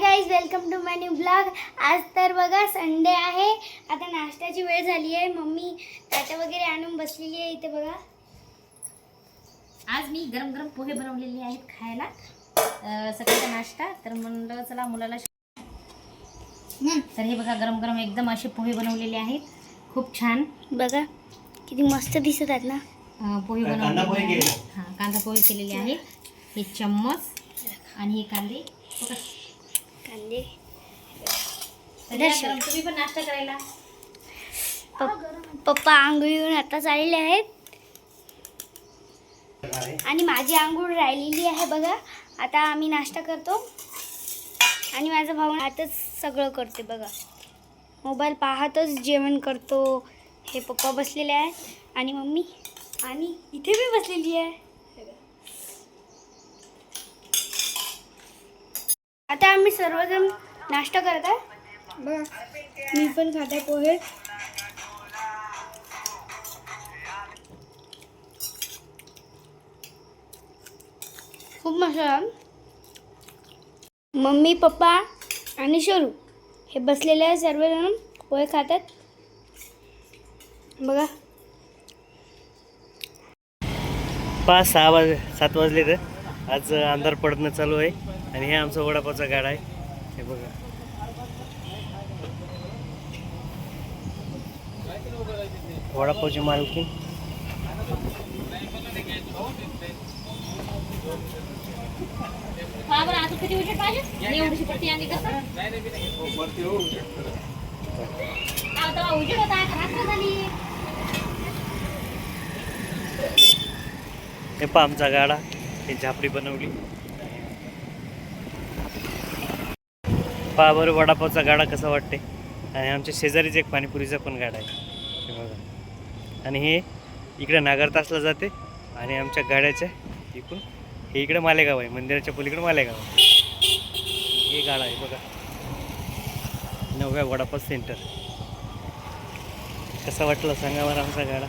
Guys welcome to my new blog आज तर बघा संडे आहे. आता नाश्त्याची वेळ झाली आहे. मम्मी ताटं वगैरे आणून बसलेली आहे इथे बघा. आज मी गरम गरम पोहे बनवलेले आहेत खायला. अं, सकाळचा नाश्ता. तर म्हणलं चला मुलाला तर हे बघा गरम गरम एकदम असे पोहे बनवलेले आहेत. खूप छान. बघा किती मस्त दिसत आहेत ना. अं, पोहे बनवलेले आहेत. हां कांदा पोहे केलेले आहेत. हे चम्मच आणि हे कांदे. बघा. कांदे तुम्ही पण नाश्ता करायला? पप- पप्पा आंघोळीवरून आता चाललेले आहेत. आणि माझी आंघोळ राहिलेली आहे बघा. आता आम्ही नाश्ता करतो. आणि माझा भाऊ आताच सगळं करते बघा. मोबाईल पाहतच जेवण करतो. हे पप्पा बसलेले आहेत. आणि मम्मी? आणि इथे मी बसलेली आहे. आता आम्ही सर्वजण नाश्ता करत आहे बघा मी पण खात आहे पोहे. खूप मस्त आहे. मम्मी पप्पा आणि शरू हे बसलेले आहे सर्वजण पोहे खातात. बघा. पाच सहा वाज सात वाजले तर आज अंधार पडणं चालू आहे. आणि हे आमचा वडापावचा गाडा आहे. हे बघा. वडापावची मालकी. हा पहा आमचा गाडा हे झापडी बनवली. पहा बरं वडापावचा गाडा कसा वाटते? आणि आमच्या शेजारीच एक पाणीपुरीचा पण गाडा आहे. हे बघा. आणि हे इकडे नागरतासला जाते आणि आमच्या गाड्याच्या इकडून हे इकडे मालेगाव आहे. मंदिराच्या पलीकडे मालेगाव आहे. हे गाडा आहे बघा. नवव्या वडापाव सेंटर. कसा वाटला सांगा बरं आमचा गाडा?